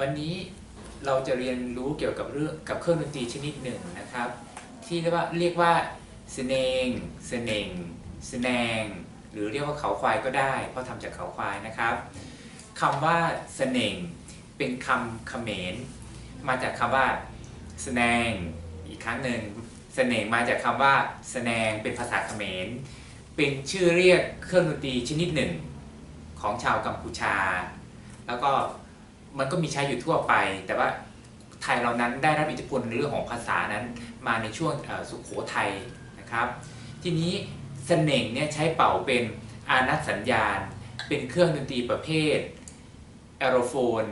วันนี้เราจะเรียนรู้เกี่ยวกับเรื่องกับเครื่องดนตรีชนิดหนึ่งนะครับ ที่เรียกว่าเรียกว่าสเนงสเนงสแนงหรือเรียกว่าเขาควายก็ได้ เพราะทำจากเขาควายนะครับคำว่าสเนงเป็นคำเขมรมาจากคำว่าสแนงอีกครั้งหนึ่งสเนงมาจากคำว่าสแนงเป็นภาษาเขมรเป็นชื่อเรียกเครื่องดนตรีชนิดหนึ่ง ของชาวกัมพูชา แล้วก็ มันก็มีใช้อยู่ทั่วไป แต่ว่าไทยเรานั้นได้รับอิทธิพลในเรื่องของภาษานั้น มาในช่วงสุขโขทัยนะครับ ทีนี้เสน่งเนี่ยใช้เป่าเป็นอานัตสัญญาณ เป็นเครื่องดนตรีประเภทแอโรโฟน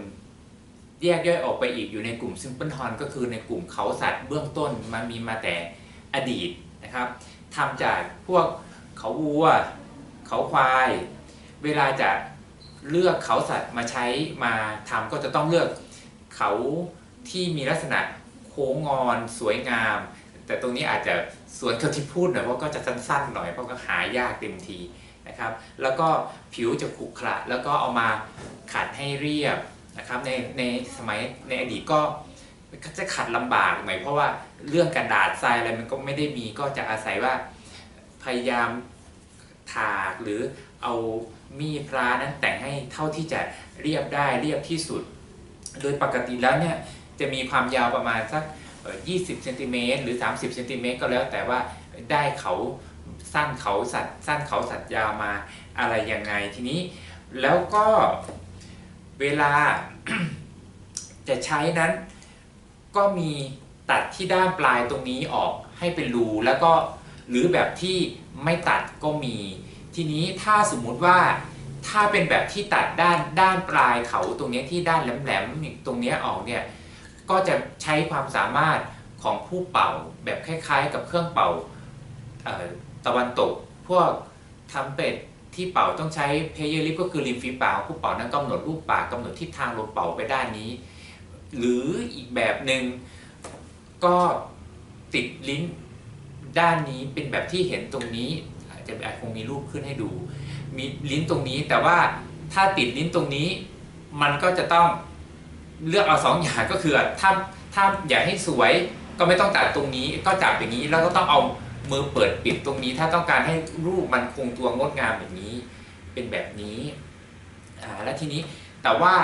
แยกย่อยออกไปอีกอยู่ในกลุ่มซิมเปิลฮอนก็คือในกลุ่มเขาสัตว์เบื้องต้นมันมีมาแต่อดีตนะครับทำจากพวกเขาวัว เขาควาย เวลาจะ เลือกเขาสัตว์มาใช้มาทำก็จะต้องเลือกเขาที่มีลักษณะโค้งงอนสวยงาม แต่ตรงนี้อาจจะสวนที่พูดหน่อยเพราะก็จะสั้นๆหน่อยเพราะก็หายากเต็มทีนะครับ แล้วก็ผิวจะขรุขระแล้วก็เอามาขัดให้เรียบนะครับในในสมัยในอดีตก็จะขัดลำบากหน่อยเพราะว่าเรื่องกระดาษทรายอะไรมันก็ไม่ได้มีก็จะอาศัยว่าพยายามถากหรือเอา มีดพระนั้นแต่งให้เท่าที่จะเรียบได้เรียบที่สุด โดยปกติแล้วเนี่ยจะมีความยาวประมาณสักเอ่อ20เซนติเมตรหรือ 30เซนติเมตรก็แล้วแต่ว่าได้เขาสั้นเขาสัตว์สั้นเขาสัตว์ยาวมาอะไรยังไงทีนี้ แล้วก็เวลาจะใช้นั้นก็มีตัดที่ด้านปลายตรงนี้ออกให้เป็นรูแล้วก็หรือแบบที่ไม่ตัดก็มี ทีนี้ถ้าสมมุติว่าถ้าเป็นแบบที่ตัดด้านด้านปลายเขาตรงเนี้ยที่ด้านแหลมๆตรงเนี้ยออกเนี่ยก็จะใช้ความสามารถของผู้เป่าแบบคล้ายๆ กับเครื่องเป่าตะวันตก พวกทำเป็ดที่เป่าต้องใช้เพเยอร์ลิฟก็คือริมฝีปากผู้เป่านั้นกำหนดรูปปากกำหนดทิศทางลมเป่าไปด้านนี้ หรืออีกแบบหนึ่งก็ติดลิ้นด้านนี้เป็นแบบที่เห็นตรงนี้ จะอาจคงมีรูปขึ้นให้ดู มีลิ้นตรงนี้ แต่ว่าถ้าติดลิ้นตรงนี้ มันก็จะต้องเลือกเอาสองอย่างก็คือถ้าถ้าอยากให้สวยก็ไม่ต้องตัดตรงนี้ก็จับอย่างนี้แล้วก็ต้องเอามือเปิดปิดตรงนี้ ถ้าต้องการให้รูปมันคงตัวงดงามอย่างนี้ เป็นแบบนี้อ่าแล้วทีนี้แต่ว่า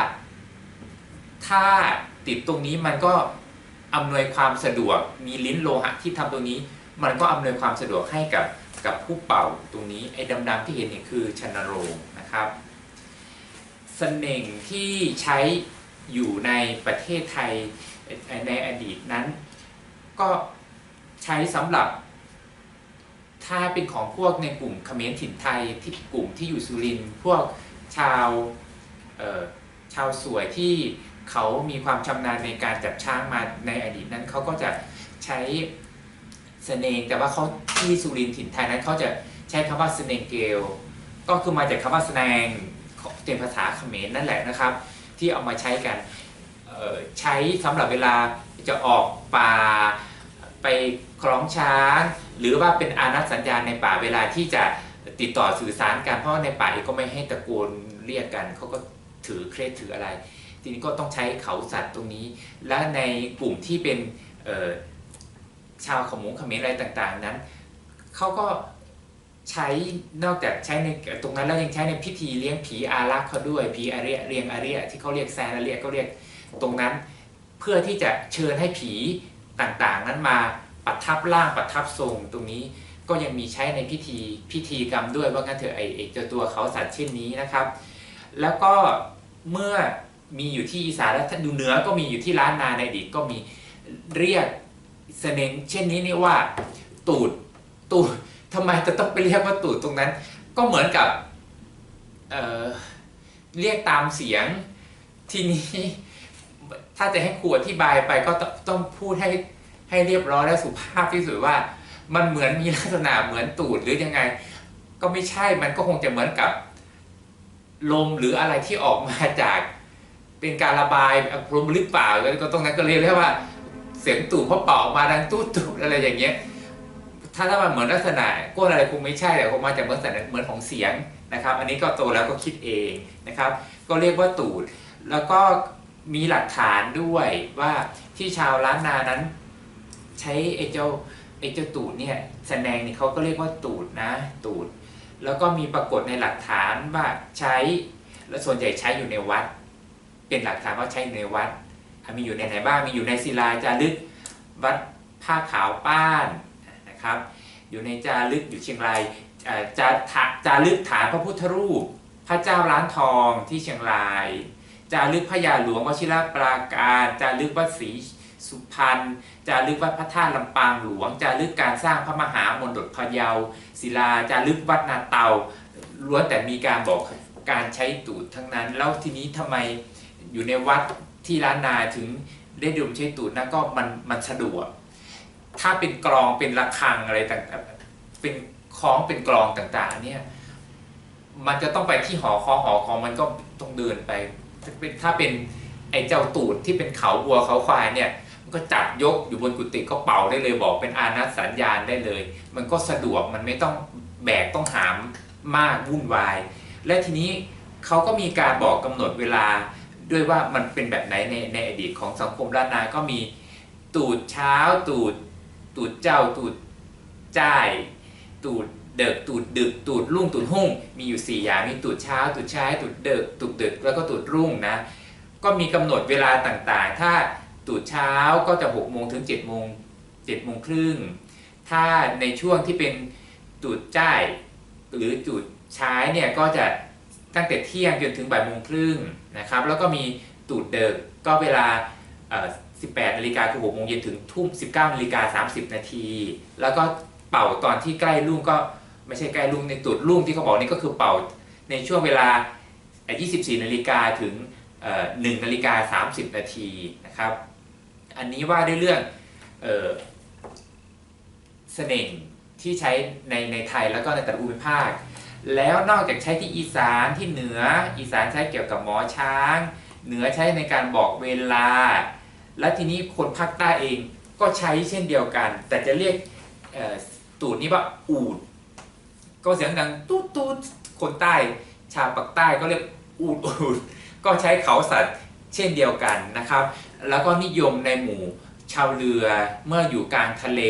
ถ้าติดตรงนี้มันก็อำนวยความสะดวกมีลิ้นโลหะที่ทำตรงนี้ มันก็อำนวยความสะดวกให้กับ กับผู้เป่าตรงนี้ไอ้ดำๆที่เห็นเนี่ยคือชนโรงนะครับเสน่งที่ใช้อยู่ในประเทศไทยในอดีตนั้น ก็ใช้สำหรับ ถ้าเป็นของพวกในกลุ่มเขมรถิ่นไทยที่กลุ่มที่อยู่สุรินทร์พวกชาวชาวสวยที่เขามีความชำนาญในการจับช้างมาในอดีตนั้นเขาก็จะใช้ เสนงแต่ว่าเขาที่สุรินทร์ถิ่นไทยนั้นเขาจะใช้คำว่าเสนงเกล ก็คือมาจากคำว่าแสดงของเป็นภาษาเขมรนั่นแหละนะครับ ที่เอามาใช้กันใช้สำหรับเวลาจะออกป่าไปคล้องช้าง หรือว่าเป็นอานัตสัญญาณในป่าเวลาที่จะติดต่อสื่อสารกันเพราะในป่าเองก็ไม่ให้ตะโกนเรียกกันเขาก็ถือเครสถืออะไร ทีนี้ก็ต้องใช้เขาสัตว์ตรงนี้ และในกลุ่มที่เป็น ชาวขมงเขมรอะไรต่างๆ นั้นเขาก็ใช้นอกจากใช้ในตรงนั้นแล้วยังใช้ในพิธีเลี้ยงผีอารักษ์เขาด้วยผีอาเรียเรียงอาเรียที่เขาเรียกแซนอาเรียก็เรียกตรงนั้น เพื่อที่จะเชิญให้ผีต่างๆ นั้นมาประทับร่างประทับทรงตรงนี้ก็ยังมีใช้ในพิธีพิธีกรรมด้วยว่างั้นเถอะไอ้ไอ้เจตัวเขาสัตว์เช่นนี้นะครับ แล้วก็เมื่อมีอยู่ที่อีสานแล้วถ้าดูเหนือก็มีอยู่ที่ร้านนาในอดีตก็มีเรียก เสน่งเช่นนี้นี่ว่า ตูดตูดทำไมจะต้องไปเรียกว่าตูดตรงนั้น ก็เหมือนกับเอ่อเรียกตามเสียงทีนี้ถ้าจะให้ครูอธิบายไปก็ต้องพูดให้ให้เรียบร้อยและสุภาพที่สุดว่า มันเหมือนมีลักษณะเหมือนตูดหรือยังไง ก็ไม่ใช่มันก็คงจะเหมือนกับลมหรืออะไรที่ออกมาจากเป็นการระบายลมหรือเปล่าก็ตรงนั้นก็เรียกได้ว่า เสียงตูดเพราะเป่ามาดังตูดตูดอะไรอย่างเงี้ยถ้าถ้ามันเหมือนลักษณะก้นอะไรคงไม่ใช่แต่คงมาจากเหมือนสัญเหมือนของเสียงนะครับ อันนี้ก็โตแล้วก็คิดเองนะครับ ก็เรียกว่าตูด แล้วก็มีหลักฐานด้วยว่าที่ชาวล้านนานั้น ใช้ไอ้เจ้าไอ้เจ้าตูดเนี่ยแสดงนี่เขาก็เรียกว่าตูดนะ ตูด แล้วก็มีปรากฏในหลักฐานว่าใช้และส่วนใหญ่ใช้อยู่ในวัด เป็นหลักฐานว่าใช้อยู่ในวัด มีอยู่ในไหนบ้าง มีอยู่ในศิลาจารึกวัดผ้าขาวป้านนะครับ อยู่ในจารึกอยู่เชียงรายจาถาจารึกฐานพระพุทธรูป พระเจ้าล้านทองที่เชียงราย จารึกพระยาหลวงวชิรปราการ จารึกวัดศรีสุพรรณ จารึกวัดพระธาตุลำปางหลวง จารึกการสร้างพระมหามณฑลพะเยา ศิลา จารึกวัดนาเตา ล้วนแต่มีการบอกการใช้ตูดทั้งนั้น แล้วทีนี้ทำไมอยู่ในวัด ที่ล้านนาถึงได้ดมใช้ตูดนะก็มันมันสะดวก ถ้าเป็นกลองเป็นระฆังอะไรต่างๆเป็นคล้องเป็นกลองต่างๆ เนี่ย มันจะต้องไปที่หอคอหอคอมันก็ต้องเดินไป ถ้าเป็นไอ้เจ้าตูดที่เป็นเขาวัวเขาควายเนี่ยมันก็จับยกอยู่บนกุฏิก็เป่าได้เลยบอกเป็นอานัตสัญญาณได้เลย มันก็สะดวกมันไม่ต้องแบกต้องหามมากวุ่นวาย และทีนี้เขาก็มีการบอกกำหนดเวลา ด้วยว่ามันเป็นแบบไหนในในอดีตของสังคมล้านนาก็มีตูดเช้าตูดตูดเจ้าตูดจ้าย ตูดเดึกตูดดึก ตูดรุ่งตูดหุ่ง มีอยู่สี่อย่างมีตูดเช้า ตูดชายตูดเดึกตูดดึกแล้วก็ตูดรุ่งนะก็มีกำหนดเวลาต่างๆ ถ้าตูดเช้าก็จะ6โมงถึง7โมง7โมงครึ่งถ้าในช่วงที่เป็นตูดจ้ายหรือตูดชายเนี่ยก็จะ ตั้งแต่เที่ยงจนถึงบ่ายโมงครึ่งนะครับแล้วก็มีตูดเดิกก็เวลา 18นาฬิกาคือ6โมงเย็นถึงทุ่ม 19นาฬิกา30 นาที แล้วก็เป่าตอนที่ใกล้รุ่งก็ไม่ใช่ใกล้รุ่งในตูดรุ่งที่เขาบอกนี่ก็คือเป่าในช่วงเวลาเอ่อ24นาฬิกาถึงเอ่อ1นาฬิกา30 นาทีนะครับ อันนี้ว่าด้วยเรื่องเออเสน่ห์ที่ใช้ในในไทยแล้วก็ในแต่ละภูมิภาค แล้วนอกจากใช้ที่อีสานที่เหนือ อีสานใช้เกี่ยวกับหมอช้าง เหนือใช้ในการบอกเวลา และทีนี้คนภาคใต้เองก็ใช้เช่นเดียวกัน แต่จะเรียกตูดนี้ว่าอูด ก็เสียงดังตูดตูดคนใต้ ชาวปากใต้ก็เรียกอูดอูดก็ใช้เขาสัตว์เช่นเดียวกันนะครับ แล้วก็นิยมในหมู่ชาวเรือเมื่ออยู่กลางทะเล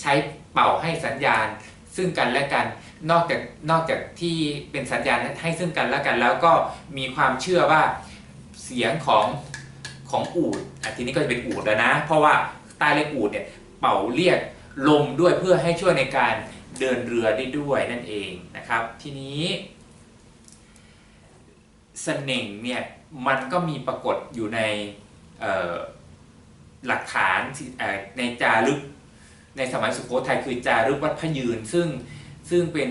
ใช้เป่าให้สัญญาณ ซึ่งกันและกันนอกจากนอกจากที่เป็นสัญญาณให้ซึ่งกันและกันแล้วก็มีความเชื่อว่าเสียงของของอูดอทีนี้ก็จะเป็นอูดแล้วนะ เพราะว่าใต้เรียกอูดเนี่ยเป่าเรียกลมด้วยเพื่อให้ช่วยในการเดินเรือได้ด้วยนั่นเองนะครับ ทีนี้เสน่ห์เนี่ยมันก็มีปรากฏอยู่ในหลักฐานในจารึกในสมัยสุโขทัยคือจารึกวัดพยืน ซึ่ง ซึ่งเป็น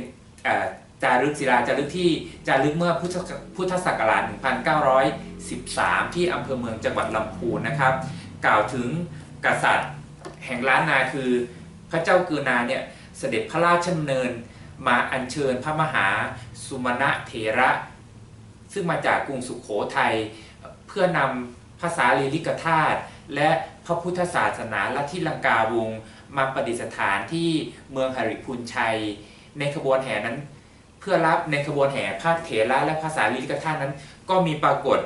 จารึกศิลาจารึกที่จารึกเมื่อพุทธพุทธศักราช 1913 ที่อำเภอเมืองจังหวัดลำพูนนะครับ กล่าวถึงกษัตริย์แห่งล้านนาคือพระเจ้ากือนาเนี่ยเสด็จพระราชดำเนินมาอัญเชิญพระมหาสุมาณะเถระ ซึ่งมาจากกรุงสุขโขทัยเพื่อนำภาษาลีลิกธาตุและพระพุทธศาสนาลัทธิลังกาวงศ์มาประดิษฐานที่เมืองหริพุนชัย ในขบวนแห่นั้น เพื่อรับในขบวนแห่พระเถระและภาษาลีลิกธาตุนั้น ก็มีปรากฏ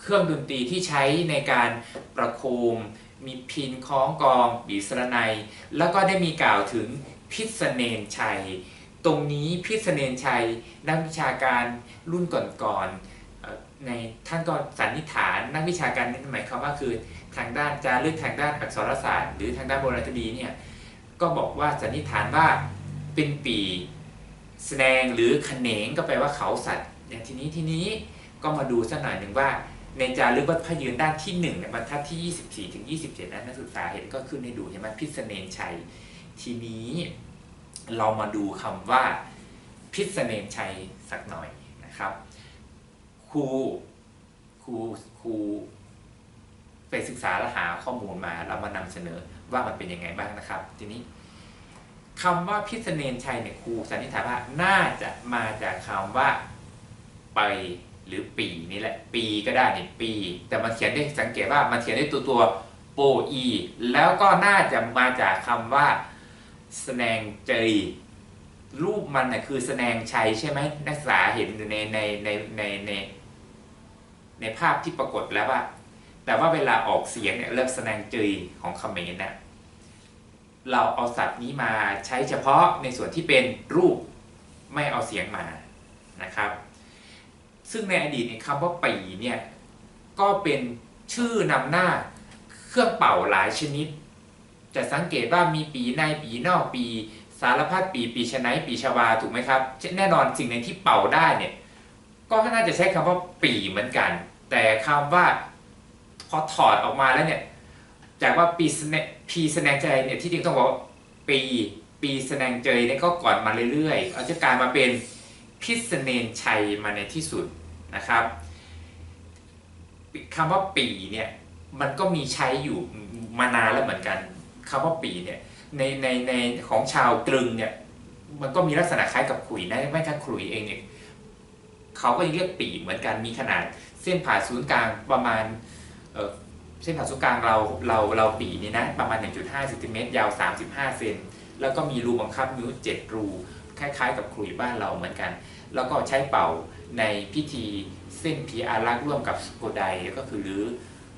เครื่องดนตรีที่ใช้ในการประโคม มีพินคล้องกอง บีสรนัย แล้วก็ได้มีกล่าวถึงพิษเนนชัย ตรงนี้พิษเนนชัยนักวิชาการรุ่นก่อนๆในท่านก็สันนิษฐานนักวิชาการนั่นหมายความว่าคือทางด้านจารึกทางด้านอักษรศาสตร์ หรือทางด้านโบราณคดีเนี่ยก็บอกว่าสันนิษฐานว่า เป็นปีแสดงหรือขเขนงก็แปลว่าเขาสัตว์อย่างทีนี้ทีนี้ก็มาดูสักหน่อยหนึ่งว่า ในจารึกวัดพระยืนด้านที่1นี่ยบรรทัดที่ 24ถึง27นั้นนักศึกษาเห็นก็ขึ้นให้ดูเห็นไหมพิษเนนชัย ทีนี้เรามาดูคำว่าพิษเนนชัยสักหน่อยนะครับครูครูครูไปศึกษาและหาข้อมูลมาเรามานำเสนอว่ามันเป็นยังไงบ้างนะครับ ทีนี้ คำว่าพิษเนนชัยเนี่ยครูสันนิษฐานว่าน่าจะมาจากคำว่าไปหรือปีนี่แหละ ปีก็ได้เนี่ยปี แต่มันเขียนได้สังเกตว่ามันเขียนได้ตัวตัวโปอีแล้วก็น่าจะมาจากคำว่าแสดงเจยรูปมันน่ะคือแสดงชัยใช่ไหมนักศึกษาเห็นในในในในในในภาพที่ปรากฏแล้วว่าแต่ว่าเวลาออกเสียงเนี่ยเริ่มแสดงจืยของเขมรเนี่ย เราเอาสัตว์นี้มาใช้เฉพาะในส่วนที่เป็นรูปไม่เอาเสียงมานะครับ ซึ่งในอดีตเนี่ยคำว่าปีเนี่ยก็เป็นชื่อนำหน้าเครื่องเป่าหลายชนิด จะสังเกตว่ามีปีในปีนอกปี สารพัดปีปีชนะปีชวาถูกไหมครับ แน่นอนสิ่งในที่เป่าได้เนี่ยก็น่าจะใช้คำว่าปีเหมือนกัน แต่คำว่าพอถอดออกมาแล้วเนี่ย จากว่าปีแสดปีแสดงใจเนี่ยที่จริงต้องบอกว่าปีปีแสดงใจเนี่ยก็ก่อนมาเรื่อยๆเอาจะกลายมาเป็นพิษเนนชัยมาในที่สุดนะครับคำว่าปีเนี่ยมันก็มีใช้อยู่มานานแล้วเหมือนกันคำว่าปีเนี่ยในในในของชาวตรึงเนี่ยมันก็มีลักษณะคล้ายกับขุยนะไม่ใช่ขุยเองเนี่ยเขาก็ยังเรียกปีเหมือนกันมีขนาดเส้นผ่าศูนย์กลางประมาณ เอ่นผ่าศูนย์กลางเราเราเราปีนี่นะประมาณ 1.5เซนติเมตรยาว 35 เซนแล้วก็มีรูบังคับนิ้ว 7 รู คล้ายๆ กับขลุยบ้านเราเหมือนกัน แล้วก็ใช้เป่าในพิธีเส้นผีอารักษ์ร่วมกับสโกไดก็คือหรือ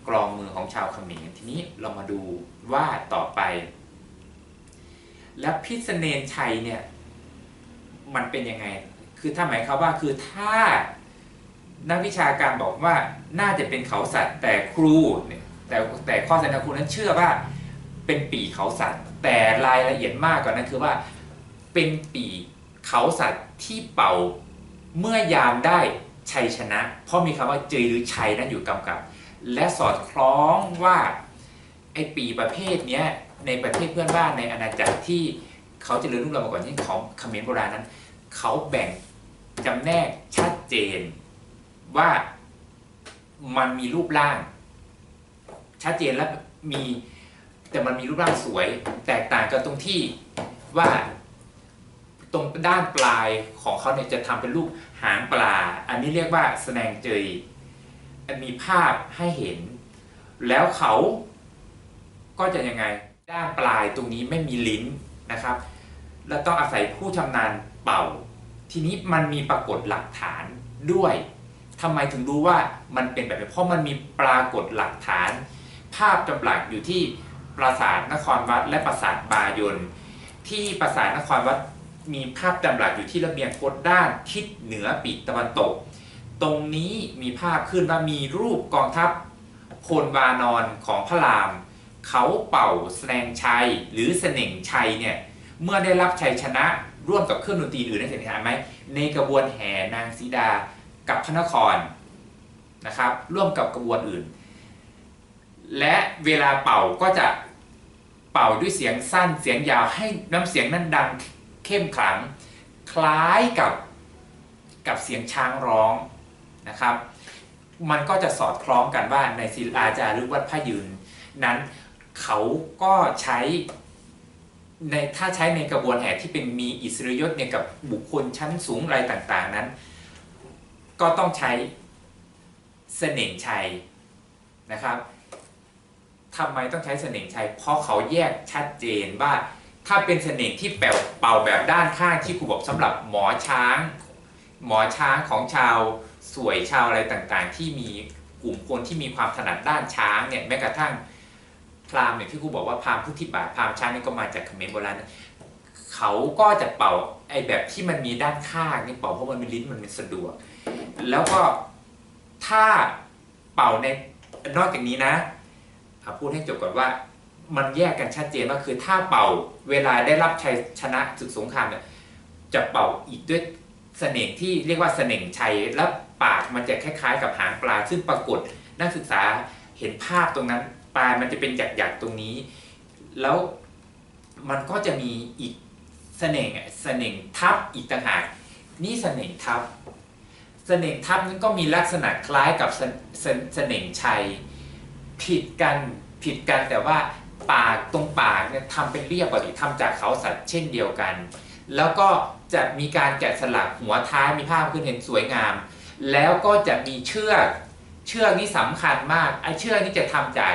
กรองมือของชาวเขมรทีนี้เรามาดูว่าต่อไป และพิษเนนชัยเนี่ยมันเป็นยังไง คือถ้าหมายความว่าคือถ้านักวิชาการบอกว่าน่าจะเป็นเขาสัตว์แต่ครูเนี่ย แต่แต่ข้อเสนอครูนั้นเชื่อว่าเป็นปีเขาสัตว์ แต่รายละเอียดมากกว่านั้นคือว่าเป็นปีเขาสัตว์ที่เป่าเมื่อยามได้ชัยชนะ เพราะมีคำว่าเจยหรือชัยนั้นอยู่กำกับ และสอดคล้องว่าไอปีประเภทเนี้ยในประเทศเพื่อนบ้านในอาณาจักรที่เขาเจริญรุ่งเรืองมาก่อนที่ของเขมรโบราณนั้น เขาแบ่งจำแนกชัดเจนว่ามันมีรูปร่าง ชัดเจนและมีแต่มันมีรูปร่างสวย แตกต่างกันตรงที่ว่าตรงด้านปลายของเขาเนี่ยจะทำเป็นรูปหางปลา อันนี้เรียกว่าแสดงเจยมีภาพให้เห็น แล้วเขาก็จะยังไงด้านปลายตรงนี้ไม่มีลิ้นนะครับ แล้วต้องอาศัยผู้ชำนาญเป่า ทีนี้มันมีปรากฏหลักฐานด้วยทำไมถึงรู้ว่ามันเป็นแบบนี้เพราะมันมีปรากฏหลักฐาน ภาพจำหลักอยู่ที่ปราสาทนครวัด และปราสาทบายนที่ปราสาทนครวัดมีภาพจำหลักอยู่ที่ระเบียงโคดด้านทิศเหนือปีกตะวันตก ตรงนี้มีภาพขึ้นว่ามีรูปกองทัพพลวานอนของพระราม เขาเป่าแสดงชัยหรือเสน่งชัยเนี่ยเมื่อได้รับชัยชนะร่วมกับเครื่องดนตรีอื่นได้เห็นไหมในกระบวนแห่นางสีดากับพระนครนะครับร่วมกับกระบวนอื่น และเวลาเป่าก็จะเป่าด้วยเสียงสั้นเสียงยาวให้น้ำเสียงนั้นดังเข้มขลัง คล้ายกับกับเสียงช้างร้องนะครับ มันก็จะสอดคล้องกันว่าในศิลาจารึกวัดพระยืน นั้นเขาก็ใช้ในถ้าใช้ในกระบวนแห่ที่เป็นมีอิสริยศเนี่ยกับบุคคลชั้นสูงอะไรต่างๆนั้น ก็ต้องใช้เสน่ห์ชัยนะครับ ทำไมต้องใช้เสน่ห์ชัย เพราะเขาแยกชัดเจนว่า ถ้าเป็นเสน่ห์ที่แปลเป่าแบบด้านข้างที่ครูบอกสำหรับหมอช้าง หมอช้างของชาวสวยชาวอะไรต่างๆ ที่มีกลุ่มคนที่มีความถนัดด้านช้างเนี่ยแม้กระทั่งพราหมณ์เนี่ยที่ครูบอกว่าพราหมณ์พุทธิบาทพราหมณ์ช้างนี่ก็มาจากเขมรโบราณเขาก็จะเป่าไอ้แบบที่มันมีด้านข้างนี่เป่าเพราะมันมีลิ้นมันเป็นสะดวก แล้วก็ถ้าเป่าในนอกจากนี้นะ อะพูดให้จบก่อนว่ามันแยกกันชัดเจนว่าคือถ้าเป่าเวลาได้รับชัยชนะศึกสงครามเนี่ยจะเป่าอีกด้วยเสน่ห์ที่เรียกว่าเสน่ห์ชัยแล้วปากมันจะคล้ายๆ กับหางปลาซึ่งปรากฏนักศึกษาเห็นภาพตรงนั้นปลายมันจะเป็นหยักๆตรงนี้ แล้วมันก็จะมีอีกเสน่ห์เสน่ห์ทับอีกต่างหากนี่เสน่ห์ทับเสน่ห์ทับนั้นก็มีลักษณะคล้ายกับเสเสเสน่ห์ชัย ผิดกันผิดกันแต่ว่าปากตรงปากเนี่ยทำเป็นเรียบปกติทำจากเขาสัตว์เช่นเดียวกัน แล้วก็จะมีการแกะสลักหัวท้ายมีภาพขึ้นเห็นสวยงาม แล้วก็จะมีเชือกเชือกนี่สำคัญมากไอ้เชือกนี่จะทำจาก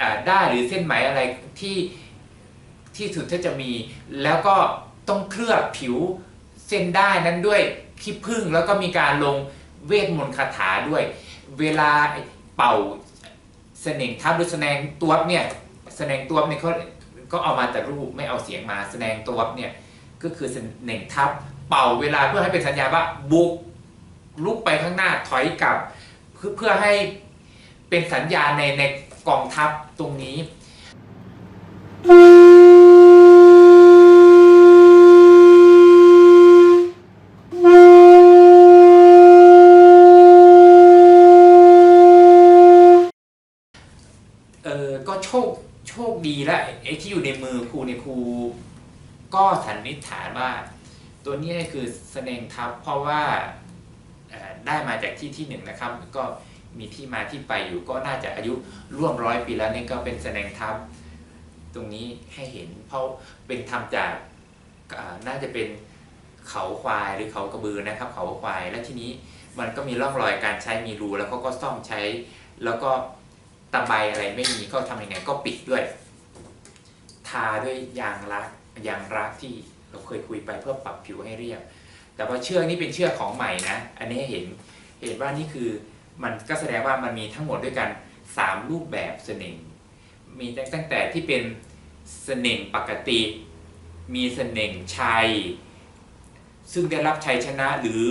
อ่าได้หรือเส้นไหมอะไรที่ที่สุดถ้าจะมี แล้วก็ต้องเคลือบผิวเส้นได้นั้นด้วยขี้ผึ้งแล้วก็มีการลงเวทมนต์คาถาด้วย เวลาเป่า สน่งทับหรือแสดงตัวเนี่ยแสดงตัวเนี่ยเขาก็เอามาแต่รูปไม่เอาเสียงมาแสดงตัวเนี่ยก็คือเสน่งทับเป่าเวลาเพื่อให้เป็นสัญญาว่าบุกลุกไปข้างหน้าถอยกลับ เพื่อเพื่อให้เป็นสัญญาในในกองทัพตรงนี้ โชคโชคดีแล้วไอ้ที่อยู่ในมือครูในยครูก็สันนิษฐานว่า ตัวนี้คือแสดงทัพเพราะว่าได้มาจากที่ที่หนึ่งนะครับ ก็มีที่มาที่ไปอยู่ก็น่าจะอายุร่วมร้อยปีแล้วนี่ก็เป็นแสดงทัพตรงนี้ให้เห็น เพราะเป็นทำจากน่าจะเป็นเขาควายหรือเขากระบือนะครับ เขาควายและที่นี้มันก็มีร่องรอยการใช้มีรูแล้วเขาก็ซ่อมใช้แล้วก็ ตะไบอะไรไม่มีก็ทำยังไงก็ปิดด้วย ทาด้วยยางรักยางรักที่เราเคยคุยไปเพื่อปรับผิวให้เรียบ แต่ว่าเชือกนี่เป็นเชือกของใหม่นะ อันนี้เห็นเห็นว่านี่คือมันก็แสดงว่ามันมีทั้งหมดด้วยกัน 3 รูปแบบเสน่งมีตั้งแต่ที่เป็นเสน่งปกติ มีเสน่งชัย ซึ่งได้รับชัยชนะหรือ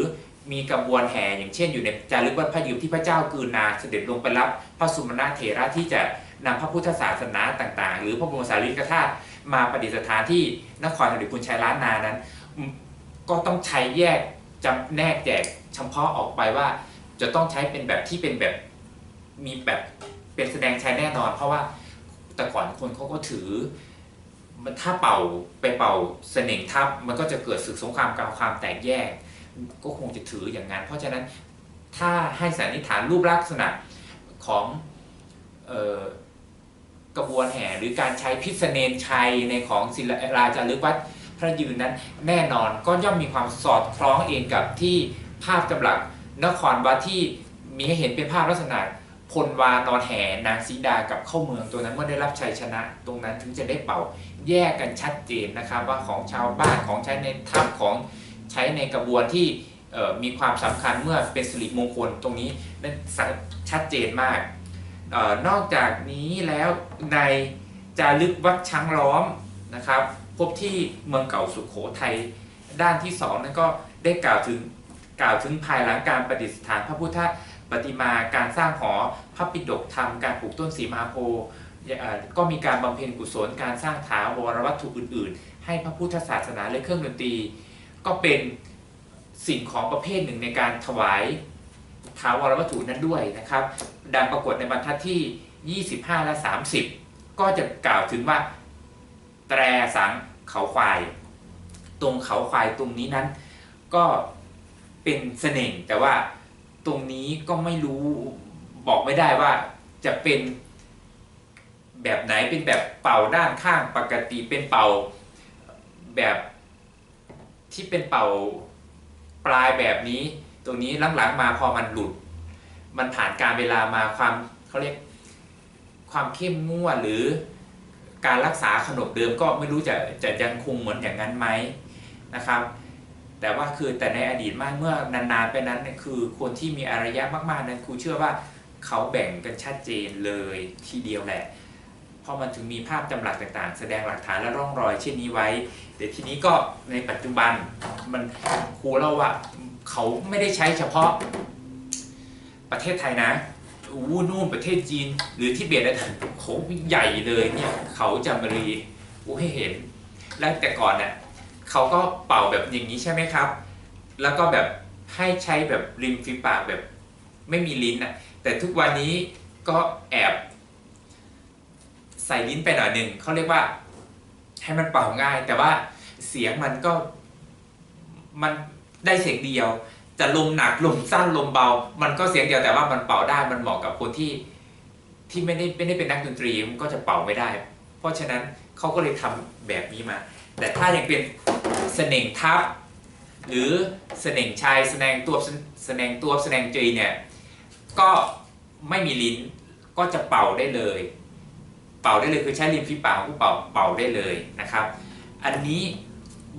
มีกระบวนแห่อย่างเช่นอยู่ในจารึกวัดพระยืมที่พระเจ้ากือนาเสด็จลงไปรับพระสุมาณเถระที่จะนำพระพุทธศาสนาต่างๆ หรือพระบรมสารีริกธาตุมาประดิษฐานที่นครหรือคุณชัยล้านนานั้น ก็ต้องใช้แยกจำแนกแจกเฉพาะออกไปว่าจะต้องใช้เป็นแบบที่เป็นแบบมีแบบเป็นแสดงชัยแน่นอน เพราะว่าแต่ก่อนคนเขาก็ถือมันถ้าเป่าไปเป่าเสน่งทับมันก็จะเกิดศึกสงครามการความแตกแยก ก็คงจะถืออย่างนั้น เพราะฉะนั้นถ้าให้สันนิษฐานรูปลักษณะของออกระบวนแห่หรือการใช้พิษเนนชัยในของศิลราจารึกวัดพระยืนนั้นแน่นอนก็ย่อมมีความสอดคล้องเองกับที่ภาพจำหลักนครวัดที่มีให้เห็นเป็นภาพลักษณะพลวานอนแห่นางสีดากับเข้าเมืองตัวนั้นเมื่อได้รับชัยชนะ ตรงนั้นถึงจะได้เป่าแยกกันชัดเจนนะครับว่าของชาวบ้านของใช้ในถ้ำของ ใช้ในกระบวนที่เอ่มีความสำคัญเมื่อเป็นสิริมงคลตรงนี้นั้นชัดเจนมากออนอกจากนี้แล้วในจารึกวัดช้างล้อมนะครับ พบที่เมืองเก่าสุขโขทัยด้านที่สองนั้นก็ได้กล่าวถึงกล่าวถึงภายหลังการประดิษฐานพระพุทธปฏิมาการสร้างหอพระปิฎกธรรมการปลูกต้นสีมาโพก็มีการบำเพ็ญกุศลการสร้างถาวรวัตถุอื่น ๆ ให้พระพุทธศาสนาและเครื่องดนตรี ก็เป็นสิ่งของประเภทหนึ่งในการถวายถาวรวัตถุนั้นด้วยนะครับ ดังปรากฏในบรรทัดที่ 25 และ 30 ก็จะกล่าวถึงว่า แตรสังเขาควาย ตรงเขาควายตรงนี้นั้น ก็เป็นเสน่ห์แต่ว่าตรงนี้ก็ไม่รู้บอกไม่ได้ว่าจะเป็นแบบไหนเป็นแบบเป่าด้านข้างปกติเป็นเป่าแบบ ที่เป็นเป่าปลายแบบนี้ ตรงนี้หลังๆมาพอมันหลุด มันผ่านการเวลามาความเขาเรียกความเข้มงวดหรือการรักษาขนบเดิมก็ไม่รู้จะจะยังคงเหมือนอย่างนั้นไหมนะครับ แต่ว่าคือแต่ในอดีตมากเมื่อนานๆไปนั้นคือคนที่มีอารยะมากๆนั้นครูเชื่อว่าเขาแบ่งกันชัดเจนเลยทีเดียวแหละ เพราะมันถึงมีภาพจำหลักต่างๆ แสดงหลักฐานและร่องรอยเช่นนี้ไว้ แต่ทีนี้ก็ในปัจจุบันมันครูเราว่าเขาไม่ได้ใช้เฉพาะประเทศไทยนะอู้นู่นประเทศจีน หรือทิเบตอะไรโหใหญ่เลยเนี่ยเขาจามรีกูให้เห็น แล้วแต่ก่อนเนี่ยเขาก็เป่าแบบอย่างนี้ใช่ไหมครับ แล้วก็แบบให้ใช้แบบริมฝีปากแบบไม่มีลิ้นนะแต่ทุกวันนี้ก็แอบ ใส่ลิ้นไปหน่อยหนึ่งเขาเรียกว่า ให้มันเป่าง่าย แต่ว่าเสียงมันก็มันได้เสียงเดียว จะลมหนักลมสั้นลมเบา มันก็เสียงเดียวแต่ว่ามันเป่าได้มันเหมาะกับคนที่ที่ไม่ได้ไม่ได้เป็นนักดนตรีมันก็จะเป่าไม่ได้ เพราะฉะนั้นเขาก็เลยทำแบบนี้มา แต่ถ้ายังเป็นเสน่งทับหรือเสน่งชายแสดงตัวแสดงตัวแสดงจีเนี่ยก็ไม่มีลิ้นก็จะเป่าได้เลย เป่าได้เลยคือใช้ริมฝีปากผู้เป่าเป่าได้เลยนะครับ อันนี้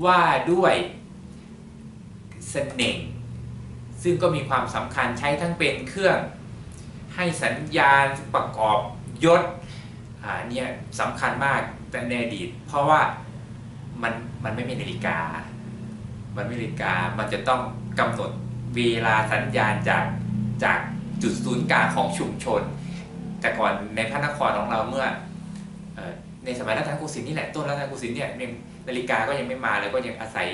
ว่าด้วยเสน่งซึ่งก็มีความสำคัญใช้ทั้งเป็นเครื่องให้สัญญาณประกอบยศอ่าเนี่ยสำคัญมากแต่ในอดีต เพราะว่ามันมันไม่มีนาฬิกา มันไม่มีนาฬิกา มันจะต้องกำหนดเวลาสัญญาณจากจากจุดศูนย์กลางของชุมชน แต่ก่อนในพระนครของเราเมื่อ ในสมัยรัตนโกสินทร์นี่แหละต้นรัตนโกสินทร์เนี่ยนาฬิกาก็ยังไม่มาเลยก็ยังอาศัย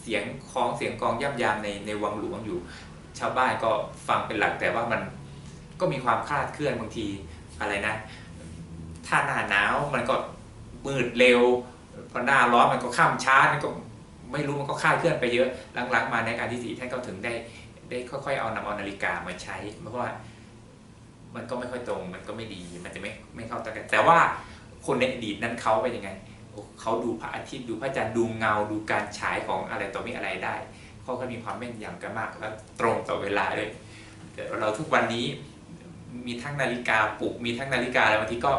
เสียงคล้องเสียงกองย่ำยามในในวังหลวงอยู่ ชาวบ้านก็ฟังเป็นหลักแต่ว่ามันก็มีความคลาดเคลื่อนบางทีอะไรนะ ถ้าหน้าหนาวมันก็มืดเร็วพอหน้าร้อนมันก็ข้ามช้ามันก็ไม่รู้มันก็คลาดเคลื่อนไปเยอะหลังๆ มาในการที่สี่ท่านก็ถึงได้ได้ค่อย ๆ เอานำเอานาฬิกามาใช้เพราะว่า มันก็ไม่ค่อยตรงมันก็ไม่ดีมันจะไม่ไม่เข้ากันแต่ว่า คนในอดีตนั้นเขาเป็นยังไงเขาดูพระอาทิตย์ดูพระจันทร์ดูเงาดูการฉายของอะไรต่อมีอะไรได้เขาก็มีความแม่นยำกันมากและตรงต่อเวลาเลยแต่เราทุกวันนี้มีทั้งนาฬิกาปลุกมีทั้งนาฬิกาแล้วบางทีก็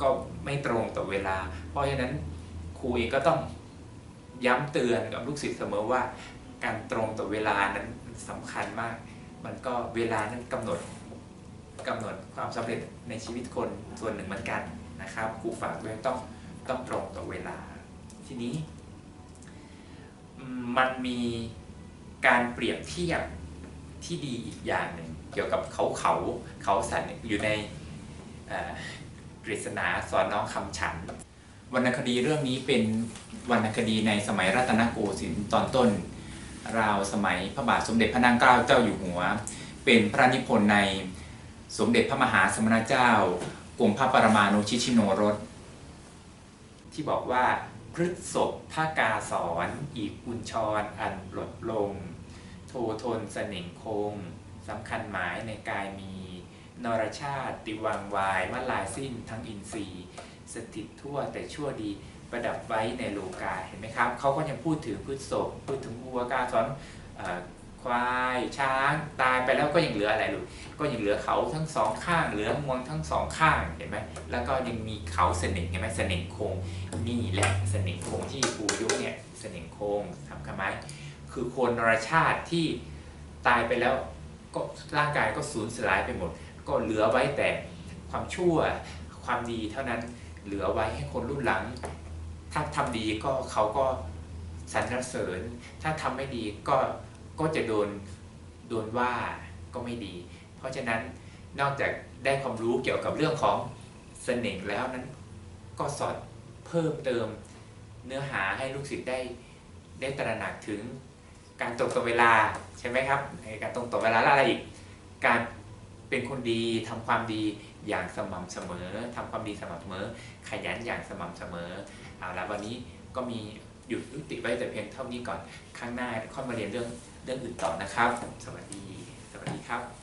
ก็ไม่ตรงต่อเวลา เพราะฉะนั้นครูเองก็ต้องย้ำเตือนกับลูกศิษย์เสมอว่า การตรงต่อเวลานั้นสำคัญมาก มันก็เวลานั้นกำหนดกำหนดความสำเร็จในชีวิตคนส่วนหนึ่งเหมือนกัน นะครับครูฝากด้วยต้องต้องตรงต่อเวลา ทีนี้ มันมีการเปรียบเทียบที่ดีอีกอย่างหนึ่งเกี่ยวกับเขาเขาเขาสันอยู่ในกฤษณาสอนน้องคำฉัน วรรณคดีเรื่องนี้เป็นวรรณคดีในสมัยรัตนโกสินทร์ตอนต้น ราวสมัยพระบาทสมเด็จพระนางเกล้าเจ้าอยู่หัว เป็นพระนิพนธ์ในสมเด็จพระมหาสมณเจ้า กรมพระปรมานุชิชิโนรส ที่บอกว่าพฤษภภากาสอนอีกอุญชรอันปลดลง โททนเสน่งคงสำคัญหมายในกายมี นรชาติติวังวายมาลายสิ้นทั้งอินทรีย์ สถิตทั่วแต่ชั่วดีประดับไว้ในโลกาเห็นไหมครับ เขาก็ยังพูดถึงพฤษภพูดถึงวัวกาสอนอ ควายช้างตายไปแล้วก็ยังเหลืออะไรลูกก็ยังเหลือเขาทั้งสองข้างเหลืองวงทั้งสองข้างเห็นไหมแล้วก็ยังมีเขาเสน่ห์เห็นไหมเสน่ห์โคงนี่แหละเสน่ห์โคงที่ปูยุเนี่ยเสน่ห์โคงทำกันไหมคือคนนรชาติที่ตายไปแล้วก็ร่างกายก็สูญสลายไปหมด ก็เหลือไว้แต่ความชั่วความดีเท่านั้นเหลือไว้ให้คนรุ่นหลัง ถ้าทำดีก็เขาก็สรรเสริญ ถ้าทำไม่ดีก็ ก็จะโดนโดนว่าก็ไม่ดี เพราะฉะนั้นนอกจากได้ความรู้เกี่ยวกับเรื่องของเสน่ห์แล้วนั้น ก็สอดเพิ่มเติมเนื้อหาให้ลูกศิษย์ได้ได้ตระหนักถึงการตรงต่อเวลาใช่ไหมครับการตรงต่อเวลาและอะไรอีก การเป็นคนดีทำความดีอย่างสม่ำเสมอทำความดีสม่ำเสมอ ขยันอย่างสม่ำเสมอเอาละวันนี้ก็มีหยุดยุติไว้แต่เพียงเท่านี้ก่อนข้างหน้าค่อยมาเรียนเรื่อง เรื่องอื่นต่อนะครับ สวัสดี สวัสดีครับ